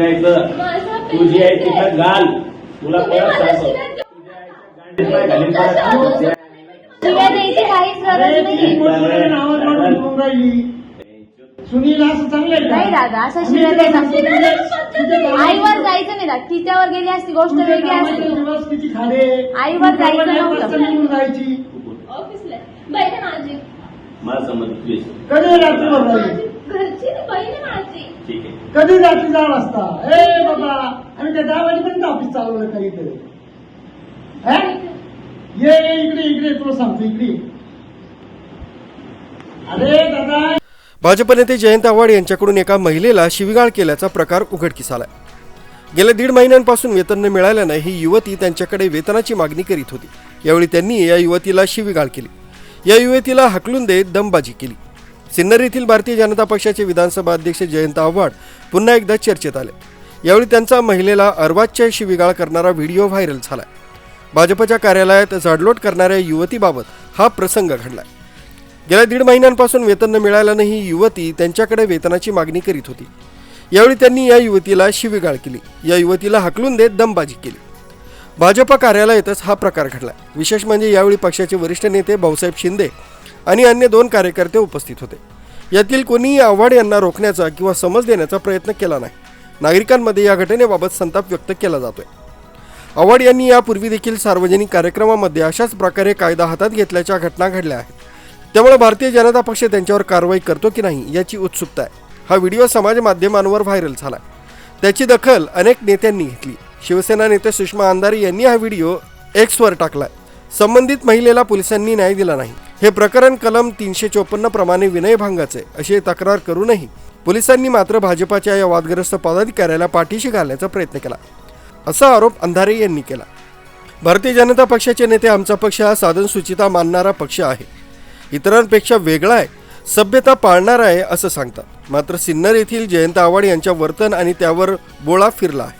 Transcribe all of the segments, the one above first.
निघायचं तुझी आहे तिथं. घाल तुला परत सांगतो. नाही. सुनील असं चांगलं दादा, असं शिव्या आईवर जायचं नाही दादा. तिच्यावर गेली असती गोष्ट वेगळी असती. दिवस किती खाले आईवर जायचं नव्हतं. वाजता निघून जायची. ऑफिसला बाई ना माझी मला समज कधी जायची माझी घरची ना बाई ना माझी ठीक आहे. कधी रात्री दहा वाजता ए बाबा आणि त्या दहा वाजेपर्यंत ऑफिस चालवलं काहीतरी हा? ये ये इकडे इकडे तुला सांगतो इकडे. अरे दादा. भाजप नेते जयंत आव्हाड यांच्याकडून एका महिलेला शिवीगाळ केल्याचा प्रकार उघडकीस आलाय. गेल्या दीड महिन्यांपासून वेतन न मिळाल्यानं ही युवती त्यांच्याकडे वेतनाची मागणी करीत होती. यावेळी त्यांनी या युवतीला शिवीगाळ केली. या युवतीला हकलून देत दमबाजी केली. सिन्नर येथील भारतीय जनता पक्षाचे विधानसभा अध्यक्ष जयंत आव्हाड पुन्हा एकदा चर्चेत आले यावेळी त्यांचा महिलेला अर्वाच्य शिवीगाळ करणारा व्हिडिओ व्हायरल झालाय. भाजपच्या कार्यालयात झाडलोट करणाऱ्या युवतीबाबत हा प्रसंग घडलाय. गेल्या दीड महिन्यांपासून वेतन न मिळाल्यानं ही युवती त्यांच्याकडे वेतनाची मागणी करीत होती. यावेळी त्यांनी या युवतीला शिवीगाळ केली. या युवतीला हकलून देत दमबाजी केली. भाजप कार्यालयातच हा प्रकार घडला विशेष म्हणजे यावेळी पक्षाचे वरिष्ठ नेते भाऊसाहेब शिंदे आणि अन्य दोन कार्यकर्ते उपस्थित होते. यातील कोणीही आव्हाड यांना रोखण्याचा किंवा समज देण्याचा प्रयत्न केला नाही. नागरिकांमध्ये या घटनेबाबत संताप व्यक्त केला जातोय. आव्हाड यांनी यापूर्वी देखील सार्वजनिक कार्यक्रमामध्ये अशाच प्रकारे कायदा हातात घेतल्याच्या घटना घडल्या आहेत. त्यामुळे भारतीय जनता पक्ष त्यांच्यावर कारवाई करतो की नाही याची उत्सुकता आहे. हा व्हिडिओ समाज माध्यमांवर व्हायरल झाला त्याची दखल अनेक नेत्यांनी घेतली. शिवसेना नेते सुषमा अंधारे यांनी हा व्हिडिओ एक्सवर टाकला संबंधित महिलेला पोलिसांनी न्याय दिला नाही. हे प्रकरण कलम तीनशे चोपन्न प्रमाणे विनयभंगाचे अशी तक्रार करूनही पोलिसांनी मात्र भाजपाच्या या वादग्रस्त पदाधिकाऱ्याला पाठीशी घालण्याचा प्रयत्न केला. असा आरोप अंधारे यांनी केला. भारतीय जनता पक्षाचे नेते आमचा पक्ष हा साधन सूचिता मानणारा पक्ष आहे. इतरांपेक्षा वेगळा आहे सभ्यता पाळणार आहे असं सांगतात. मात्र सिन्नर येथील जयंत आव्हाड यांच्या वर्तन आणि त्यावर बोळा फिरला आहे.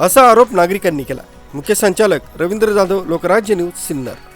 असा आरोप नागरिकांनी केला. मुख्य संचालक रवींद्र जाधव लोकराज्य न्यूज सिन्नर.